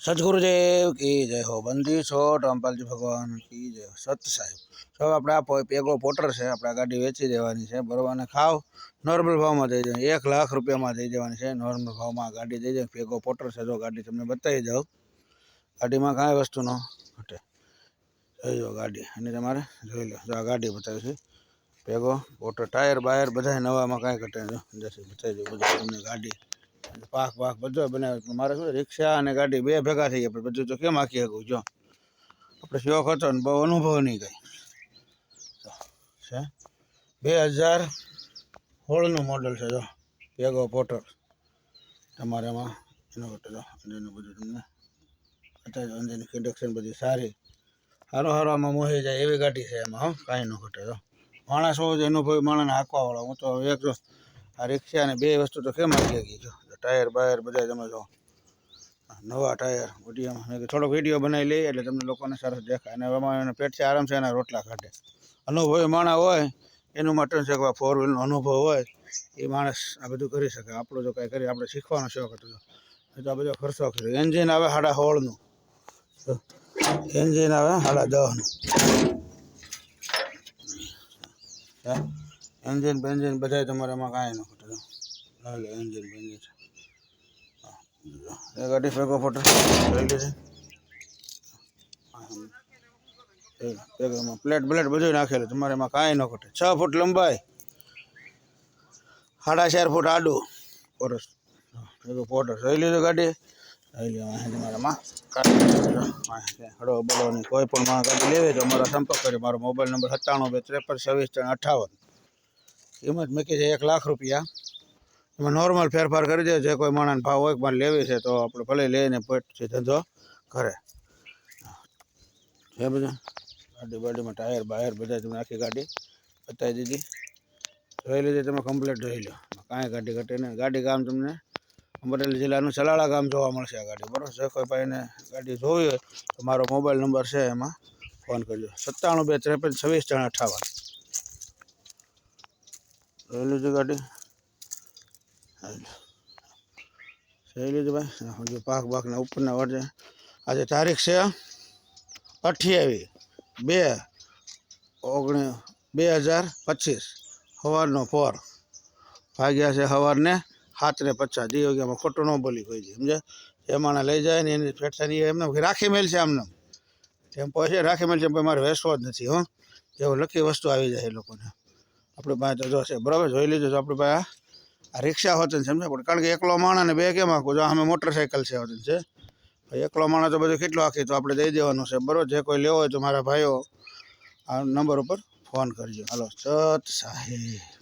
સદગુરુદેવ કી જય હો બંદી છો રામપાલજી ભગવાન કી જય હો. સત સાહેબ તો હવે આપણે આપો પેગો પોટર છે આપણે આ ગાડી વેચી દેવાની છે બરોબર અને ખાવ નોર્મલ ભાવમાં દઈ દેવાની, એક લાખ રૂપિયામાં દઈ દેવાની છે, નોર્મલ ભાવમાં આ ગાડી દઈ દે પેગો પોટર છે, જો ગાડી તમને બતાવી દઉં, ગાડીમાં કાંઈ વસ્તુ ન ઘટે. જોઈ લો ગાડી અને તમારે જોઈ લો, જો આ ગાડી બતાવી છે, પેગો, પોટર, ટાયર બાયર બધાય નવામાં કાંઈ ઘટે જો જશે બતાવી દઉં, બધું તમને ગાડી પાક પાક બધો બનાવ્યો મારે શું રિક્ષા અને ગાડી બે ભેગા થઈ ગયા, પણ બધું તો કેમ આખી શકું જો, આપણે શોખ હતો ને, બહુ અનુભવ નહીં કંઈ. છે? બે હજાર સોળનું મોડલ છે, જો ભેગો પોટર તમારે એમાં એનો જો અંદરનું બધું તમને અત્યારે કન્ડક્શન બધી સારી. હારો હારો, આમાં મોહી જાય એવી ગાડી છે એમાં, હો, કાંઈ ન ઘટે, જો. માણસ હોવો જોઈએ ભાઈ માણસને હાંકવાવાળો હું તો એક આ રિક્ષા અને બે વસ્તુ તો કેમ આપી ગઈ જો? ટાયર બાયર બધા તમે જો નવા ટાયર વિડીયોમાં મેં થોડોક વીડિયો બનાવી લઈએ એટલે તમને લોકોને સરસ દેખાય. અને એમાં પેટથી આરામ છે એના રોટલા કાઢે અનુભવી માણસ હોય, એનું માટે છે ફોર વ્હીલનો અનુભવ હોય, એ માણસ આ બધું કરી શકે. આપણો જો કાંઈ કરી આપણે શીખવાનો શોખ હતો તો આ બધો ખર્ચો કર્યો. એન્જિન આવે સાડા સોળનું એન્જિન આવે સાડા દસનું એન્જિન બેન્જિન બધાય તમારે એમાં કાંઈ ન જો એન્જિન બેન્જિન ગાડી ફેંકો ફોટો. પ્લેટ બ્લેટ બધું નાખેલું. તમારે એમાં કાંઈ ન ઘટે. છ ફૂટ લંબાઈ. સાડા ચાર ફૂટ આડું. પોરસ પોટર જોઈ લીધું ગાડી. રહી હળો બળો નહીં. કોઈ પણ મારા ગાડી લેવી તો અમારો સંપર્ક કરી. મારો મોબાઈલ નંબર સત્તાણું બે ત્રેપન છવ્વીસ ત્રણ અઠાવન. કિંમત મૂકી છે એક લાખ રૂપિયા. એમાં નોર્મલ ફેરફાર કરી દે, જે કોઈ માણસને ભાવ હોય મારે લેવી છે, તો આપણે ભલે લઈને પછી ધંધો કરે. છે બધા ગાડી બાડીમાં ટાયર, બાયર બધા તમે આખી ગાડી બતાવી દીધી. જોઈ લીધી, તમે કમ્પ્લીટ જોઈ લો. કાંઈ ગાડી ઘટે નહીં. ગાડી ગામ તમને અમરેલી જિલ્લાનું સલાળા ગામ જોવા મળશે આ ગાડી. બરાબર? છે કોઈ ભાઈને ગાડી જોવી હોય, તો મારો મોબાઈલ નંબર છે એમાં. ફોન કરજો. સત્તાણું બે ત્રેપન છવ્વીસ ત્રણ અઠાવન. જોઈ લીધી ગાડી. લીધું હજુ પાક બાકના ઉપરના વર્ષે આજે તારીખ છે અઠ્યાવીસ બે ઓગણ બે હજાર પચીસ. સવારનો પોર. ભાગ્યા છે સવારને સાતને પચાસ. દી વાગ્યામાં ખોટું ન બોલી કોઈ દી સમજે એ માણસ લઈ જાય ને એની ફેટસાની એમને રાખી મેલ છે આમને ટેમ્પો છે રાખી મેલ છે પણ મારે વેસવો જ નથી, હો. એવું લખી વસ્તુ આવી જાય એ લોકોને. આપણી પાસે તો જોશે બરાબર? જોઈ આપણે આપણી પાસે આ- રિક્ષા હોતું સમજે પણ કારણ કે એકલો માણસ ને બે કેમ આખું? જો અમે મોટરસાઇકલ છે હોતું છે. એકલો માણસ તો બધું કેટલું આખી તો આપણે દઈ દેવાનું છે. બરોબર, જે કોઈ લેવો હોય તો મારા ભાઈઓ આ નંબર ઉપર ફોન કરજો. હાલો, સત સાહેબ.